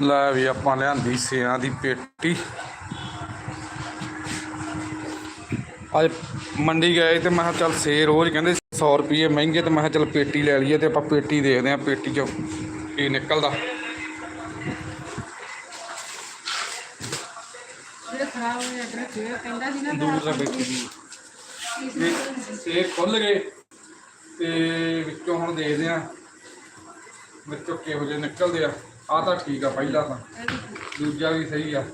ਲੈ ਵੀ ਆਪਾਂ ਲਿਆਂਦੀ ਸਿਆਂ ਦੀ ਪੇਟੀ। ਅੱਜ ਮੰਡੀ ਗਏ ਤੇ ਮੈਂ ਕਿਹਾ ਚੱਲ ਸੇ ਰੋਜ਼ ਕਹਿੰਦੇ 100 ਰੁਪਏ ਮਹਿੰਗੇ ਤੇ ਮੈਂ ਕਿਹਾ ਚੱਲ ਪੇਟੀ ਲੈ ਲਈਏ ਤੇ ਆਪਾਂ ਪੇਟੀ ਦੇਖਦੇ ਆਂ ਪੇਟੀ ਚੋਂ ਕੀ ਨਿਕਲਦਾ। ਦੂਰ ਦਾ ਸੇ ਖੁੱਲ ਗਏ ਤੇ ਵਿੱਚੋਂ ਹੁਣ ਦੇਖਦੇ ਆਂ ਵਿੱਚੋਂ ਕਿਹੋ ਜਿਹੇ ਨਿਕਲਦੇ ਆ। ਆ ਤਾਂ ਠੀਕ ਆ ਪਹਿਲਾ ਤਾਂ ਦੂਜਾ ਵੀ ਸਹੀ ਆ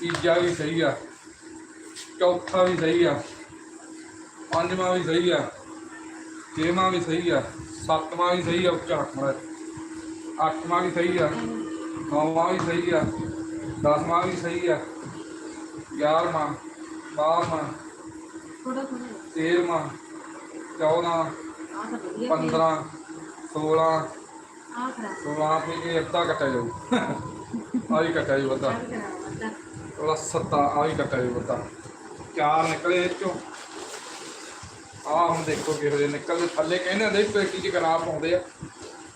ਤੀਜਾ ਵੀ ਸਹੀ ਆ ਚੌਥਾ ਵੀ ਸਹੀ ਆ ਪੰਜਵਾਂ ਵੀ ਸਹੀ ਆ ਛੇਵਾਂ ਵੀ ਸਹੀ ਆ ਸੱਤਵਾਂ ਵੀ ਸਹੀ ਆ ਉੱਚਾ ਰੱਖਣਾ ਅੱਠਵਾਂ ਵੀ ਸਹੀ ਆ ਨੌਵਾਂ ਵੀ ਸਹੀ ਆ ਦਸਵਾਂ ਵੀ ਸਹੀ ਆ ਗਿਆਰਵਾਂ ਬਾਰਵਾਂ ਥੋੜਾ ਥੋੜਾ ਤੇਰਵਾਂ ਚੌਦਾਂ ਆ ਤਾਂ ਵਧੀਆ ਪੰਦਰਾਂ ਸੋਲਾਂ ਆ ਵੀ ਕੱਟਿਆ ਜਾਊ। ਅੱਧਾ ਚੱਲ ਖਰਾਬ ਅੱਧਾ। ਉਹਦਾ ਸੱਤਾ ਆ ਵੀ ਕੱਟਿਆ ਜਾਊ ਅੱਧਾ। ਚਾਰ ਨਿਕਲੇ ਇਹ ਚੋਂ ਆ ਹੁਣ ਦੇਖੋ ਕਿਹੋ ਜਿਹੇ ਨਿਕਲਦੇ। ਥੱਲੇ ਕਹਿੰਦੇ ਹੁੰਦੇ ਪੇਟੀ 'ਚ ਖਰਾਬ ਪਾਉਂਦੇ ਆ।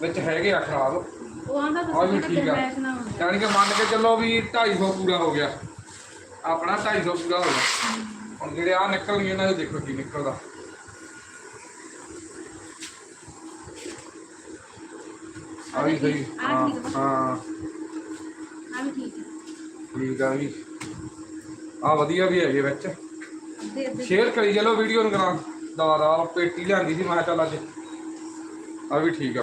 ਵਿੱਚ ਹੈਗੇ ਆ ਖਰਾਬ। ਉਹ ਆਂਦਾ ਤੁਸੀਂ ਠੀਕ ਆ। ਯਾਨੀ ਕਿ ਮੰਨ ਕੇ ਚੱਲੋ ਵੀ 250 ਪੂਰਾ ਹੋ ਗਿਆ। ਆਪਣਾ 250 ਪੂਰਾ ਹੋ ਗਿਆ। ਹੁਣ ਜਿਹੜੇ ਆ ਨਿਕਲਣਗੇ ਇਹਨਾਂ ਦੇ ਦੇਖੋ ਕੀ ਨਿਕਲਦਾ। ਆ ਵੀ ਸਹੀ। ਹਾਂ ਹਾਂ। ਆ ਵੀ ਠੀਕ ਹੈ ਠੀਕ ਆ ਵੀ ਆ ਵਧੀਆ ਵੀ ਹੈਗੇ ਵਿੱਚ। ਸ਼ੇਅਰ ਕਰੀ ਚਲੋ ਵੀਡੀਓ ਨੂੰ ਕਰਾਂ। ਦਾ ਦਾ ਪੇਟੀ ਲਿਆਂਦੀ ਸੀ ਮੈਂ ਚੱਲ ਅੱਜ। ਆ ਵੀ ਠੀਕ ਆ।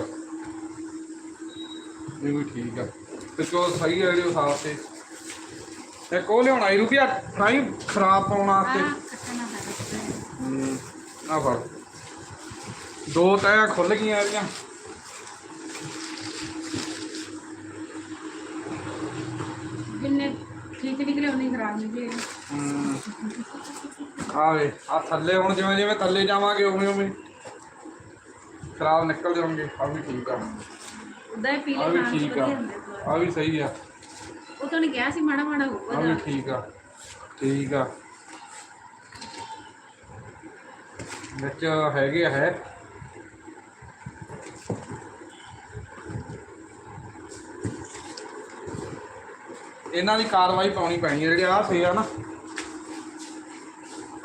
ਇਹ ਵੀ ਠੀਕ ਆ। ਤੇ ਚੋ ਸਹੀ ਹੈ ਜਿਹੜੇ ਸਾਫ਼ ਤੇ। ਤੇ ਕੋ ਲਿਆਉਣਾ ਇਹ ਰੁਪਿਆ ਫਰਾਈ ਖਰਾਬ ਪਾਉਣ ਆ ਵਾਸਤੇ ਹੈ ਹੂੰ ਆ ਫੜ। ਦੋ ਤੈਆਂ ਖੁੱਲ ਗਈਆਂ ਇਹਦੀਆਂ ਜਿੰਨੇ ਠੀਕ ਨਿਕਲੇ ਉਨੀ ਖਰਾਬ ਨਿਕਲੇ ਹੂੰ। ਆ ਵੇ ਆ ਥੱਲੇ ਹੁਣ ਜਿਵੇਂ ਜਿਵੇਂ ਥੱਲੇ ਜਾਵਾਂਗੇ ਉਵੇਂ ਉਵੇਂ ਖਰਾਬ ਨਿਕਲ ਜਾਣਗੇ ਆ ਵੀ ਠੀਕ ਆ। ਉਦਾਂ ਹੀ ਆ ਪੀਲੇ ਵੀ ਖਾਣ ਚ ਠੀਕ ਆ। ਵਧੀਆ ਹੁੰਦੇ ਆ। ਆ ਵੀ ਸਹੀ ਆ। ਉਹ ਤਾਂ ਨਹੀਂ ਕਿਹਾ ਸੀ ਮਾੜਾ ਮਾੜਾ ਆ ਹੋਊਗਾ ਵੀ ਠੀਕ ਆ ਠੀਕ ਆ। ਵਿੱਚ ਹੈਗੇ ਆ ਹੈ। ਇਹਨਾਂ ਦੀ ਕਾਰਵਾਈ ਪਾਉਣੀ ਪੈਣੀ ਹੈ ਜਿਹੜੇ ਆ ਸੇ ਆ ਨਾ।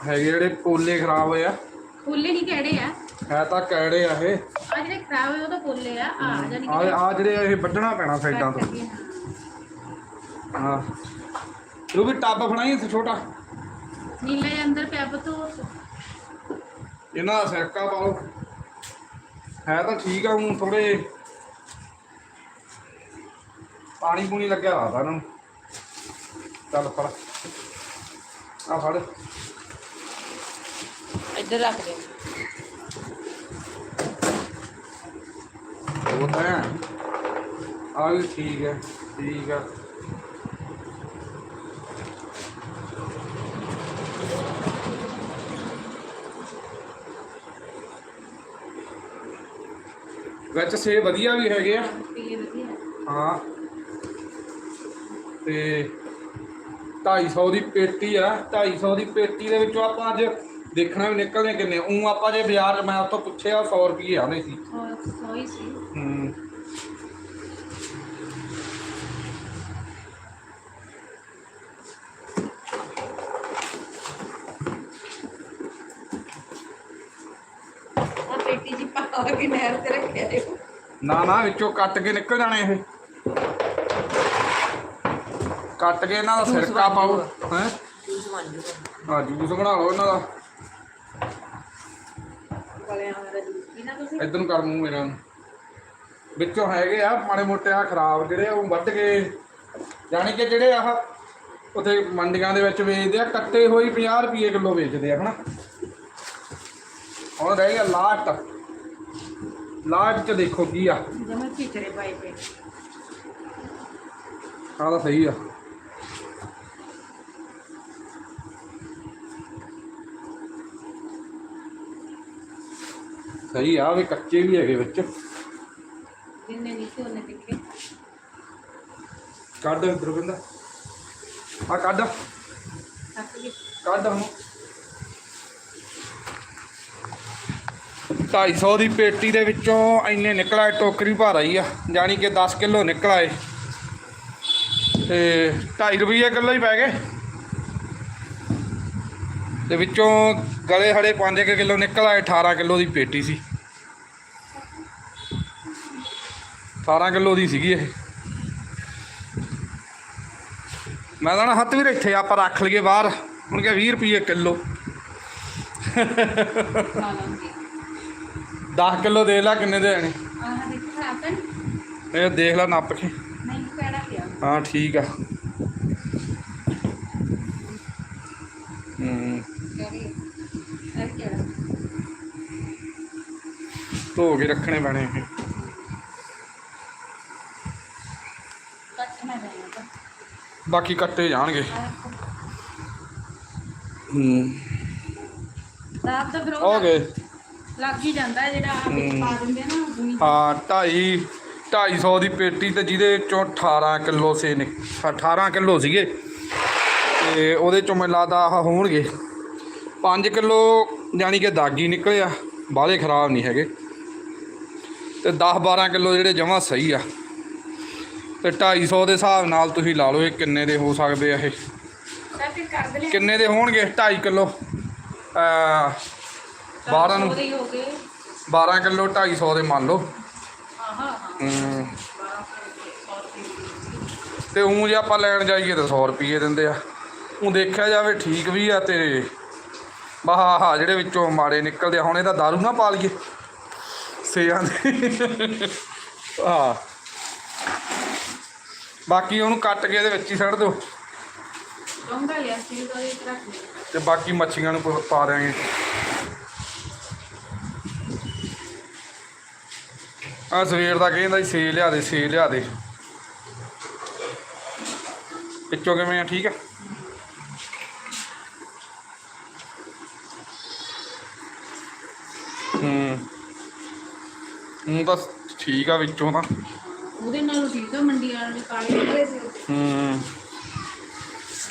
ਹੈਗੇ ਜਿਹੜੇ ਪੋਲੇ ਖਰਾਬ ਹੋਏ ਆ। ਪੋਲੇ ਨਹੀਂ ਕਿਹੜੇ ਆ? ਹੈ ਤਾਂ ਕੈੜੇ ਆ ਇਹ? ਆ ਜਿਹੜੇ ਖਰਾਬ ਹੋਏ ਉਹ ਤਾਂ ਪੋਲੇ ਆ ਆ ਜਾਨੀ ਆ ਆ ਜਿਹੜੇ ਇਹ ਵੱਢਣਾ ਪੈਣਾ ਸਾਈਡਾਂ ਤੋਂ। ਹਾਂ। ਵੀ ਟੱਬ ਫੜਾਈ ਇੱਥੇ ਛੋਟਾ। ਨੀਲੇ ਦੇ ਅੰਦਰ ਪਿਆ ਬਤੋ ਇਹਨਾਂ ਦਾ ਸਿਰਕਾ ਪਾਓ। ਹੈ ਤਾਂ ਠੀਕ ਆ ਹੁਣ ਥੋੜੇ ਪਾਣੀ ਪੂਣੀ ਲੱਗਿਆ ਹੋਇਆ ਤਾਂ ਇਹਨਾਂ ਨੂੰ। ਚੱਲ ਫੜ ਆ ਫੜ ਇੱਧਰ ਰੱਖ ਦੇ ਉਹ ਤਾਂ ਹੈ ਆ ਵੀ ਠੀਕ ਹੈ ਠੀਕ ਆ ਵਿੱਚ ਸੇ ਵਧੀਆ ਵੀ ਹੈਗੇ ਆ ਪੀਲੇ ਵਧੀਆ ਹਾਂ ਤੇ 250 ਦੀ ਪੇਟੀ ਆ। 250 ਦੀ ਪੇਟੀ ਦੇ ਵਿੱਚੋਂ ਆਪਾਂ ਅੱਜ ਦੇਖਣਾ ਵੀ ਨਿਕਲਣੇ ਕਿੰਨੇ। ਉਹ ਆਪਾਂ ਜੇ ਬਾਜ਼ਾਰ ਮੈਂ ਉਤੋਂ ਪੁੱਛਿਆ 100 ਰੁਪਏ ਆਨੇ ਸੀ। ਔਰ ਸੋਈ ਸੀ। ਹੂੰ। ਆ ਪੇਟੀ ਜੀ ਪਾ ਕੇ ਨਹਿਰ ਤੇ ਰੱਖਿਆ ਨਾ ਨਾ ਵਿੱਚੋਂ ਕੱਟ ਕੇ ਨਿਕਲ ਜਾਣੇ ਇਹ। ਕੱਟ ਕੇ ਇਹਨਾਂ ਦਾ ਸਿਰਕਾ ਪਾਓ ਹੈ? ਜੂਸ ਬਣ ਜੂਗਾ ਹਾਂ ਜੂਸ ਬਣਾ ਲਓ ਇਹਨਾਂ ਦਾ। ਇਧਰ ਨੂੰ ਕਰ ਮੂੰਹ ਮੇਰਾ। ਵਿੱਚੋਂ ਹੈਗੇ ਆ ਮਾੜੇ ਮੋਟੇ ਆ ਖਰਾਬ ਜਿਹੜੇ ਆ ਉਹ ਵੱਢ ਕੇ ਯਾਨੀ ਕਿ ਜਿਹੜੇ ਆਹ ਉਥੇ ਮੰਡੀਆਂ ਦੇ ਵਿੱਚ ਵੇਚਦੇ ਆ ਕੱਟੇ ਹੋਈ 50 ਰੁਪਏ ਕਿਲੋ ਵੇਚਦੇ ਆ ਹਨਾ? ਹੁਣ ਰਹਿ ਗਿਆ ਲਾਸਟ ਲਾਸਟ ਚ ਦੇਖੋ ਕੀ ਆ। ਜਮਾ ਚਿਚਰੇ ਪਾਏ ਪਏ। ਆਹ ਤਾਂ ਸਹੀ ਆ। ਸਹੀ ਆ ਵੀ ਕੱਚੇ ਵੀ ਹੈਗੇ ਵਿੱਚ। ਜਿੰਨੇ ਨੀਚੇ ਉਹਨੇ ਤਿੱਖੇ ਕੱਢ ਦੁਰਗੰਦਾ ਆ ਕੱਢ। ਤੱਕ ਗਏ ਕੱਢ ਹੁਣ। 250 ਦੀ ਪੇਟੀ ਦੇ ਵਿੱਚੋਂ ਇੰਨੇ ਨਿਕਲਾ ਟੋਕਰੀ ਭਰ ਆਈ ਆ। ਜਾਣੀ ਕਿ 10 ਕਿਲੋ ਨਿਕਲਾ ਏ ਤੇ 2.5 ਰੁਪਏ ਕਿਲੋ ਹੀ ਪੈ ਗਏ। ਤੇ ਵਿੱਚੋਂ ਗਲੇ ਹੜੇ 5 ਕਿਲੋ ਨਿਕਲ ਆਏ 18 ਕਿਲੋ ਦੀ ਪੇਟੀ ਸੀ। 18 ਕਿਲੋ ਦੀ ਸੀਗੀ ਇਹ। ਮੈਂ ਤਾਂ ਹੱਥ ਵੀ ਇੱਥੇ ਆਪਾਂ ਰੱਖ ਲਈਏ ਬਾਹਰ। ਹੁਣ ਕਿਹਾ 20 ਰੁਪਏ ਕਿਲੋ। ਖਾ ਲਾਂਗੇ 10 ਕਿਲੋ ਦੇ ਲੈ ਕਿੰਨੇ ਦੇ ਆਣੇ ਇਹ ਦੇਖ ਲੈ ਨੱਪ ਕੇ। ਨਹੀਂ ਕਿਹੜਾ ਪਿਆ। ਹਾਂ ਠੀਕ ਆ ਹੂੰ ਕਰੀ ਇਹ ਕਿਹੜਾ ਧੋ ਕੇ ਰੱਖਣੇ ਪੈਣੇ ਇਹ। ਬਾਕੀ ਕੱਟੇ ਜਾਣਗੇ। ਹੂੰ। ਦਾਬ ਦਾ ਫਿਰ ਹੋ ਉਹ ਗਏ। ਲੱਗ ਹੀ ਜਾਂਦਾ ਹੈ ਜਿਹੜਾ ਆਪ ਵਿੱਚ ਪਾ ਦਿੰਦੇ ਨਾ ਦੂਈ ਹਾਂ 2.5 250 ਦੀ ਪੇਟੀ ਤੇ ਜਿਹਦੇ ਚੋਂ 18 ਕਿਲੋ ਸੇ ਨੇ 18 ਕਿਲੋ ਸੀਗੇ। ਤੇ ਉਹਦੇ ਚੋਂ ਮੈਨੂੰ ਲੱਗਦਾ ਆਹ ਹੋਣਗੇ। 5 ਕਿਲੋ ਯਾਨੀ ਕਿ ਦਾਗੀ ਨਿਕਲਿਆ। ਬਾਹਲੇ ਖਰਾਬ ਨਹੀਂ ਹੈਗੇ। ਤੇ 10 12 ਕਿਲੋ ਜਿਹੜੇ ਜਮਾ ਸਹੀ ਆ। ਤੇ 250 ਦੇ ਹਿਸਾਬ ਨਾਲ ਤੁਸੀਂ ਲਾ ਲਓ ਇਹ ਕਿੰਨੇ ਦੇ ਹੋ ਸਕਦੇ ਆ ਇਹ। ਕਿੰਨੇ ਦੇ ਹੋਣਗੇ? 2.5 ਕਿਲੋ। ਅ 12 ਨੂੰ ਉਹਦੇ ਹੀ ਹੋ ਗਏ। 12 ਕਿਲੋ 250 ਦੇ ਮੰਨ ਲਓ। ਆਹਾ ਹਾਂ ਹੂੰ। 1200 ਰੁਪਏ ਤੇ ਉਂ ਜੇ ਆਪਾਂ ਲੈਣ ਜਾਈਏ ਤਾਂ 100 ਰੁਪਏ ਦਿੰਦੇ ਆ। ਉਹ ਦੇਖਿਆ ਜਾਵੇ ਠੀਕ ਵੀ ਆ ਤੇ ਬਾਹ ਆਹ ਜਿਹੜੇ ਵਿੱਚੋਂ ਮਾੜੇ ਨਿਕਲਦੇ ਆ। ਹੁਣ ਇਹਦਾ दारू ਨਾ ਪਾ ਲਈਏ। ਸੇਆਂ ਦੇ ਆ ਬਾਕੀ ਉਹਨੂੰ ਕੱਟ ਕੇ ਇਹਦੇ ਵਿੱਚ ਹੀ ਸੱਟ ਦਿਓ ਡੋਂਗਾ ਲਿਆ ਸੀ ਉਹਦੇ ਵਿੱਚ ਰੱਖ ਲਿਆ। ਤੇ ਬਾਕੀ ਮੱਛੀਆਂ ਨੂੰ ਪ- ਪਾ ਦਿਆਂਗੇ। ਆ ਸਵੇਰ ਦਾ ਕਹਿੰਦਾ ਸੀ ਸੇ ਲਿਆ ਦੇ ਸੇ ਲਿਆ ਦੇ। ਵਿੱਚੋਂ ਕਿਵੇਂ ਆ? ਠੀਕ ਆ? ਹੂੰ ਬਸ ਠੀਕ ਆ ਵਿੱਚੋਂ ਤਾਂ। ਉਹਦੇ ਨਾਲ ਠੀਕ ਆ ਮੰਡੀ ਵਾਲੇ ਕਾਲੇ ਨਿਕਲੇ ਸੀ। ਹੂੰ।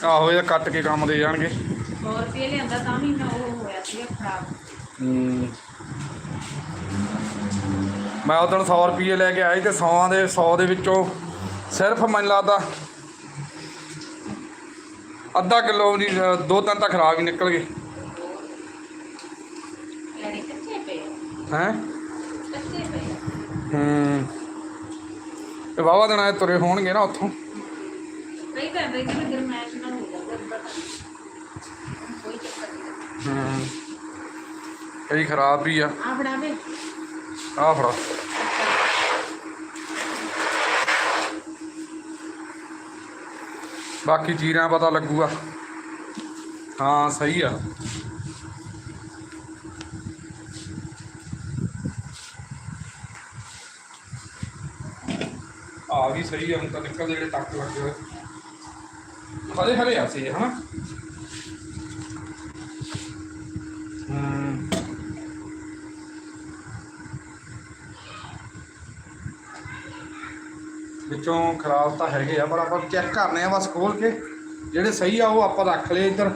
ਆਹੋ ਇਹ ਕੱਟ ਕੇ ਕੰਮ ਦੇ ਜਾਣਗੇ। 100 ਰੁਪਏ ਲਿਆਂਦਾ ਤਾਂ ਵੀ ਨਾ ਉਹ ਹੋਇਆ ਸੀ ਖਰਾਬ। ਹੂੰ। ਮੈਂ ਉਦੋਂ 100 ਰੁਪਏ ਲੈ ਕੇ ਆਇਆ ਤੇ 100 ਦੇ 100 ਦੇ ਵਿੱਚੋਂ ਸਿਰਫ ਮੈਨੂੰ ਲੱਗਦਾ ਅੱਧਾ ਕਿਲੋ ਦੀ ਦੋ ਤਿੰਨ ਤਾਂ ਖਰਾਬ ਹੀ ਨਿਕਲ ਗਏ। ਹੈ? ਹੂੰ। ਤੇ ਵਾਵਾ ਦਿਨ ਤੁਰੇ ਹੋਣਗੇ ਨਾ ਉੱਥੋਂ। ਕਈ ਤਾਂ ਬਈ ਕਿ ਗਰਮੈਸ਼ ਨਾਲ ਹੋ ਜਾਂਦਾ ਕੋਈ ਚੱਕਰ ਨਹੀਂ। ਹੂੰ। ਕਈ ਖਰਾਬ ਵੀ ਆ। ਆ ਫੜਾਵੇ ਆਹ ਫੜਾ। ਬਾਕੀ ਚੀਰਾਂ ਪਤਾ ਲੱਗੂਗਾ। ਹਾਂ ਸਹੀ ਆ। ਆ ਵੀ ਸਹੀ ਆ ਹੁਣ ਤਾਂ ਨਿਕਲ ਜਿਹੜੇ ਟੱਕ ਲੱਗੇ ਹੋਏ। ਹਲੇ ਹਲੇ ਆ ਸੀ ਹਨਾ? ਵਿੱਚੋਂ ਖਰਾਬ ਤਾਂ ਹੈਗੇ ਆ, ਪਰ ਆਪਾਂ ਚੈੱਕ ਕਰਨੇ ਆ ਬਸ ਖੋਲ ਕੇ। ਜਿਹੜੇ ਸਹੀ ਆ, ਉਹ ਆਪਾਂ ਰੱਖ ਲਏ ਇੱਧਰ।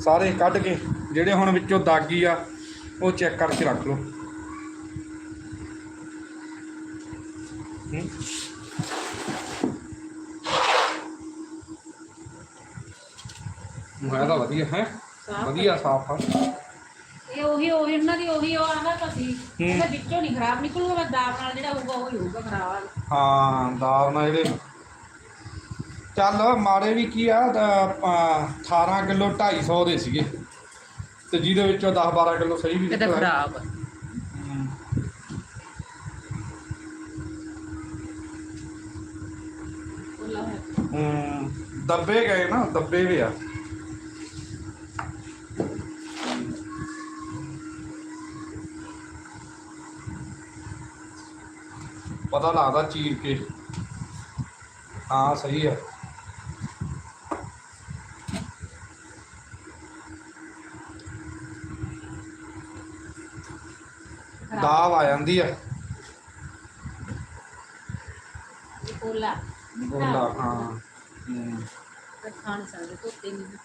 ਸਾਰੇ ਕੱਢ ਕੇ, ਜਿਹੜੇ ਹੁਣ ਵਿੱਚੋਂ ਦਾਗੀ ਆ, ਉਹ ਚੈੱਕ ਕਰਕੇ ਰੱਖ ਲਓ। ਹੂੰ। ਮੈਂ ਤਾਂ ਵਧੀਆ ਹੈ? ਸਾਫ਼ ਵਧੀਆ ਸਾਫ਼ ਆ। ਇਹ ਉਹੀ ਉਹੀ ਇਹਨਾਂ ਦੀ ਉਹੀ ਉਹ ਆਂਦਾ ਤਾਂ ਸੀ। ਹੂੰ। ਉਹਦੇ ਵਿੱਚੋਂ ਨਹੀਂ ਖਰਾਬ ਨਿਕਲੂਗਾ ਬਸ ਦਾਬ ਨਾਲ ਜਿਹੜਾ ਹੋਊਗਾ ਉਹ ਹੀ ਹੋਊਗਾ ਖਰਾਬ ਹਾਂ ਦਾਲ ਨਾਲ ਇਹਦੇ ਚੱਲ ਮਾੜੇ ਵੀ ਕੀ ਆ ਤਾਂ ਆਪਾਂ 18 ਕਿਲੋ 250 ਦੇ ਸੀਗੇ। ਤੇ ਜਿਹਦੇ ਵਿੱਚੋਂ 10 12 ਕਿਲੋ ਸਹੀ ਵੀ ਕਿਤੇ ਨਿਕਲਿਆ। ਖਰਾਬ। ਹੂੰ। ਉਹਲਾ ਹੈ ਹੂੰ ਦੱਬੇ ਗਏ ਨਾ ਦੱਬੇ ਵੀ ਆ। ਪਤਾ ਲੱਗਦਾ ਚੀਰ ਕੇ। ਹਾਂ ਸਹੀ ਖਰਾਬ ਦਾਵ ਆ ਜਾਂਦੀ ਆ। ਕੋਲਾ। ਬੋਲਾ ਹਾਂ। ਹੂੰ ਖਾਣ ਸਕਦੇ ਧੋਤੇ ਨਹੀਂ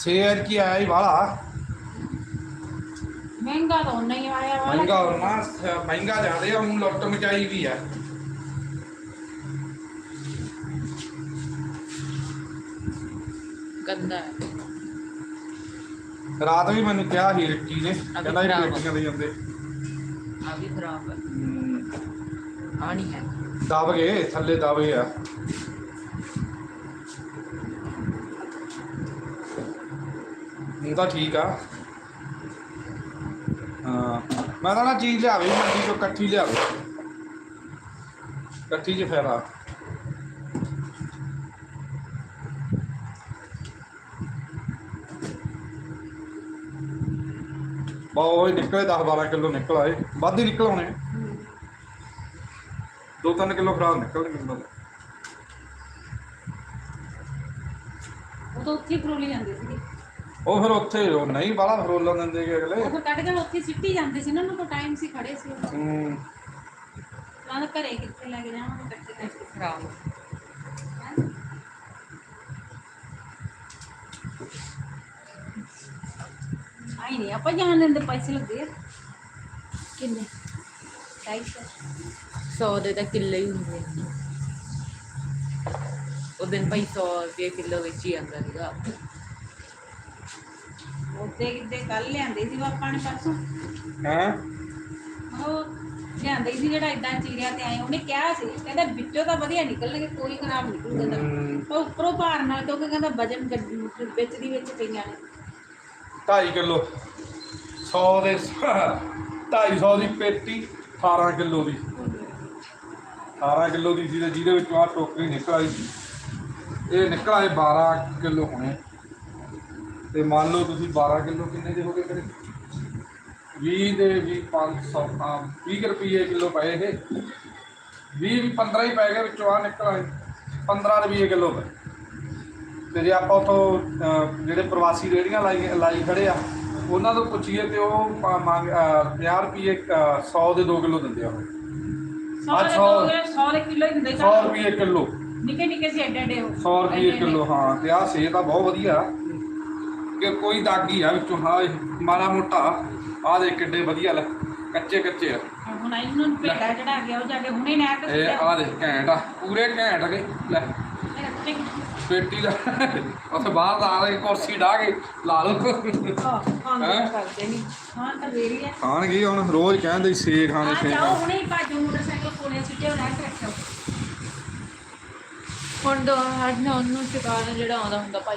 ਸ਼ੇਰ ਕੀ ਆਇਆ ਹੀ ਵਾਲਾ? ਮਹਿੰਗਾ ਤਾਂ ਉਹਨਾਂ ਹੀ ਆਇਆ ਵਾ ਮਹਿੰਗਾ ਹੋਣਾ ਮਹਿੰਗਾ ਜ਼ਿਆਦੇ ਹੁਣ ਲੁੱਟ ਮਚਾਈ ਵੀ ਆ। ਗੰਦਾ ਹੈ। ਰਾਤ ਵੀ ਮੈਨੂੰ ਕਿਹਾ ਸੀ ਰਿੱਕੀ ਨੇ ਕਹਿੰਦਾ ਇਹ। ਪੇਟੀਆਂ ਦੇ ਜਾਂਦੇ। ਆ ਵੀ ਖਰਾਬ ਹੈ। ਹਮ, ਆ ਨਹੀਂ ਹੈ। ਦਬ ਗਏ ਥੱਲੇ ਦਬੇ ਆ। ਇਹ ਤਾਂ ਠੀਕ ਆ। ਹਾਂ, ਮੈਂ ਤਾਂ ਨਾ ਚੀਜ਼ ਲਿਆਵੇ ਮੰਡੀ ਚੋਂ ਇਕੱਠੀ ਲਿਆਵੇ। ਇਕੱਠੀ ਚ ਫਾਇਦਾ। ਬਹੁਤ ਨਿਕਲੇ 10 12 ਕਿਲੋ ਨਿਕਲ ਆਏ। ਵੱਧ ਹੀ ਨਿਕਲ ਆਉਣੇ। ਦੋ ਤਿੰਨ ਕਿਲੋ ਖਰਾਬ ਨਿਕਲਦੇ ਮੈਨੂੰ ਲੱਗਦਾ ਉਹ ਤਾਂ ਉੱਥੇ ਹੀ ਜਾਂਦੇ ਸੀਗੇ। ਉਹ ਫਿਰ ਉੱਥੇ ਉਹ ਨਹੀਂ ਬਾਹਲਾ ਫਰੋਲਣ ਦਿੰਦੇ ਗੇ ਅਗਲੇ। ਉਹ ਫਿਰ ਕੱਢ ਕੇ ਉੱਥੇ ਸਿੱਟੀ ਜਾਂਦੇ ਸੀ ਨਾ ਉਹਨਾਂ ਕੋਲ ਟਾਈਮ ਸੀ ਖੜੇ ਸੀ ਹੂੰ। ਤਾਂ ਘਰੇ ਕਿੱਥੇ ਲੈ ਕੇ ਜਾਵਾਂਗੇ ਕੱਟੇ ਕੱਟੇ ਖਰਾਬ। ਆਈ ਨਹੀਂ ਆਪਾਂ ਜਾਣ ਦਿੰਦੇ ਪੈਸੇ ਲੱਗੇ ਆ। ਕਿੰਨੇ? 250 100 ਦੇ ਤਾਂ ਕਿੱਲੇ ਹੀ ਹੁੰਦੇ ਉਹ ਦਿਨ ਭਾਈ 100 ਰੁਪਏ ਕਿਲੋ ਵਿੱਚ ਹੀ ਆਉਂਦਾ ਸੀਗਾ। ਉਹਦੇ ਕਿਤੇ ਕੱਲ ਲਿਆਂਦੇ ਸੀ ਪਾਪਾ ਨੇ ਪਰਸੋਂ। ਹੈ? ਉਹ ਲਿਆਂਦੇ ਸੀ ਜਿਹੜਾ ਇਦਾਂ ਚੀਰਿਆ ਤੇ ਆਏ ਉਹਨੇ ਕਿਹਾ ਸੀ ਕਹਿੰਦਾ ਵਿੱਚੋਂ ਤਾਂ ਵਧੀਆ ਨਿਕਲਣਗੇ ਕੋਈ ਖਰਾਬ ਨਿਕਲੂਗਾ ਤਾਂ। ਪਰ ਉੱਪਰੋਂ ਭਾਰ ਨਾਲ ਕਿਉਂਕਿ ਕਹਿੰਦਾ ਵਜਨ ਵਿੱਚ ਦੀ ਵਿੱਚ ਪਈਆਂ ਨੇ। 2.5 ਕਿਲੋ। 100 ਦੇ 250 ਦੀ ਪੇਟੀ 18 ਕਿਲੋ ਦੀ। 18 ਕਿਲੋ ਦੀ ਸੀ ਤੇ ਜਿਹਦੇ ਵਿੱਚੋਂ ਆ ਟੋਕਰੀ ਨਿਕਲ ਆਈ ਸੀ। ਇਹ ਨਿਕਲ ਆਏ 12 ਕਿਲੋ ਹੋਣੇ। ਤੇ ਮੰਨ ਲਓ ਤੁਸੀਂ 12 ਕਿਲੋ ਕਿੰਨੇ ਦੇ ਹੋਗੇ ਕਰੇ 20 ਦੇ ਵੀ 500 ਆ 20 ਕੁ ਰੁਪਏ ਕਿਲੋ ਪਏ ਇਹ। 20 ਵੀ 15 ਹੀ ਪੈ ਗਏ ਵਿੱਚੋਂ ਆ ਨਿਕਲ ਆਏ। 15 ਰੁਪਏ ਕਿਲੋ ਪਏ। ਤੇ ਜੇ ਆਪਾਂ ਉਥੋਂ ਜਿਹੜੇ ਪ੍ਰਵਾਸੀ ਰੇੜੀਆਂ ਲਾਈ ਲਾਈ ਖੜੇ ਆ ਉਹਨਾਂ ਤੋਂ ਪੁੱਛੀਏ ਤੇ ਉਹ ਪ- ਮੰਗ ਅਹ, 50 ਰੁਪਏ 100 ਦੇ 2 ਕਿਲੋ ਦਿੰਦੇ ਆ ਉਹ। 100 ਦੇ ਸੌ। 100 ਦੇ ਕਿਲੋ ਹੀ ਹੁੰਦੇ 100 ਰੁਪਏ ਕਿਲੋ। ਨਿੱਕੇ ਨਿੱਕੇ ਸੀ ਐਡੇ ਐਡੇ ਉਹ 100 ਰੁਪਏ ਕਿਲੋ ਹਾਂ ਤੇ ਆਹ ਸੇਬ ਤਾਂ ਬਹੁਤ ਵਧੀਆ। ਕਿ ਕੋਈ ਦਾਗੀ ਆ ਵਿੱਚੋਂ ਹਾਂ ਮਾੜਾ ਮੋਟਾ ਆਹ ਦੇ ਕਿੱਡੇ ਵਧੀਆ ਲੈ ਕੱਚੇ ਕੱਚੇ ਆ। ਹੁਣ ਆਈ ਨੂੰ ਭੇਡਾ ਚੜਾ ਗਿਆ ਉਹ ਜਾ ਕੇ ਹੁਣੇ ਨਹਿਰ ਤੇ ਇਹ ਆਹ ਦੇ ਘੈਂਟ ਆ ਪੂਰੇ ਘੈਂਟ ਅਗੇ ਲੈ। ਪੇਟੀ ਦਾ ਉੱਥੇ ਬਾਹਰ ਲਾ ਕੇ ਕੁਰਸੀ ਢਾ ਕੇ ਲਾ ਲਓ। ਹਾਂ ਹਾਂ ਹੈਂ? ਕਰਦੇ ਨਹੀਂ ਹਾਂ ਤਾਂ ਵੇਰੀ ਹੈ ਖਾਣਗੇ ਹੁਣ ਰੋਜ਼ ਕਹਿੰਦੇ ਸੇ ਖਾਣੇ ਆ ਸੇ ਜਾਓ ਹੁਣੇ ਹੀ ਭਾਜੋ ਮੋਟਰਸਾਈਕਲ ਕੋਲੇ ਸਿੱਟੇ ਹੋ ਰਹਿ ਰੱਖਿਓ। ਹੁਣ ਦੋ ਹੱਡ ਨੇ ਉਹਨੂੰ ਚੁਕਾਉਣਾ ਜਿਹੜਾ ਆਉਂਦਾ ਹੁੰਦਾ ਭਾਈ।